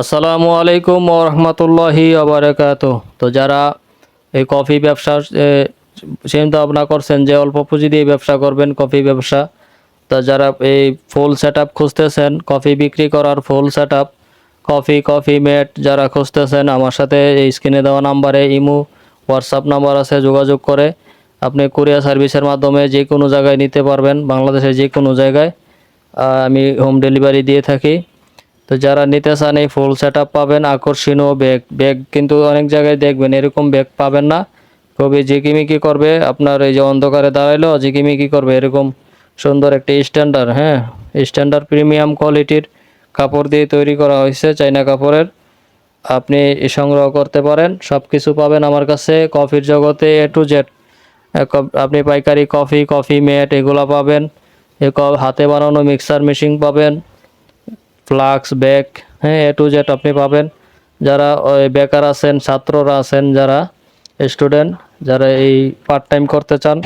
আসসালামু আলাইকুম ও রহমতুল্লাহি তো যারা এই কফি ব্যবসা চিন্তা ভাবনা করছেন যে অল্প পুঁজি দিয়ে ব্যবসা করবেন কফি ব্যবসা, তা যারা এই ফুল সেট আপ খুঁজতেছেন, কফি বিক্রি করার full set up coffee coffee mate যারা খুঁজতেছেন, আমার সাথে এই স্ক্রিনে দেওয়া নাম্বারে ইমো, হোয়াটসঅ্যাপ নাম্বার আছে, যোগাযোগ করে আপনি কুরিয়ার সার্ভিসের মাধ্যমে যে কোনো জায়গায় নিতে পারবেন, বাংলাদেশের যে কোনো জায়গায় আমি হোম ডেলিভারি দিয়ে থাকি। তো যারা নিতে চান এই ফুল সেট পাবেন, আকর্ষণীয় ব্যাগ ব্যাগ কিন্তু অনেক জায়গায় দেখবেন এরকম ব্যাগ পাবেন না। খুবই ঝিকিমিকি করবে, আপনার এই যে অন্ধকারে দাঁড়াইলেও ঝিকিমিকি করবে এরকম সুন্দর একটা স্ট্যান্ডার্ড হ্যাঁ? স্ট্যান্ডার্ড প্রিমিয়াম কোয়ালিটির কাপড় দিয়ে তৈরি করা হয়েছে চাইনা কাপড়ের। আপনি সংগ্রহ করতে পারেন সব কিছু পাবেন আমার কাছে। কফির জগতে এ টু জেড আপনি পাইকারি কফি কফি মেট এগুলো পাবেন। এ হাতে বানানো মিক্সার মেশিন পাবেন। ফ্লাক্স, ব্যাগ হ্যাঁ এ টু জেড আপনি পাবেন। যারা বেকার আছেন, ছাত্ররা আছেন, যারা স্টুডেন্ট, যারা এই পার্ট টাইম করতে চান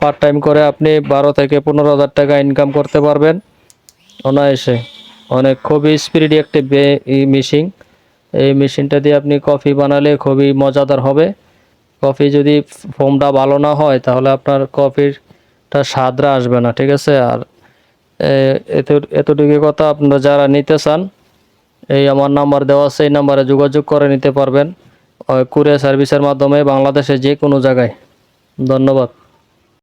পার্ট টাইম করে আপনি বারো থেকে পনেরো হাজার টাকা ইনকাম করতে পারবেন। অনায়াসে। অনেক খুবই স্পিরিড একটি মেশিন। এই মেশিনটা দিয়ে আপনি কফি বানালে খুবই মজাদার হবে। কফি যদি ফোমটা ভালো না হয়, তাহলে আপনার কফিরটা স্বাদরা আসবে না, ঠিক আছে? আর এতটুকু কথা আপনারা যারা নিতে চান, এই আমার নাম্বার দেওয়া সেই নাম্বারে যোগাযোগ করে নিতে পারবেন কুরিয়ার সার্ভিসের মাধ্যমে বাংলাদেশে যে কোনো জায়গায়। ধন্যবাদ।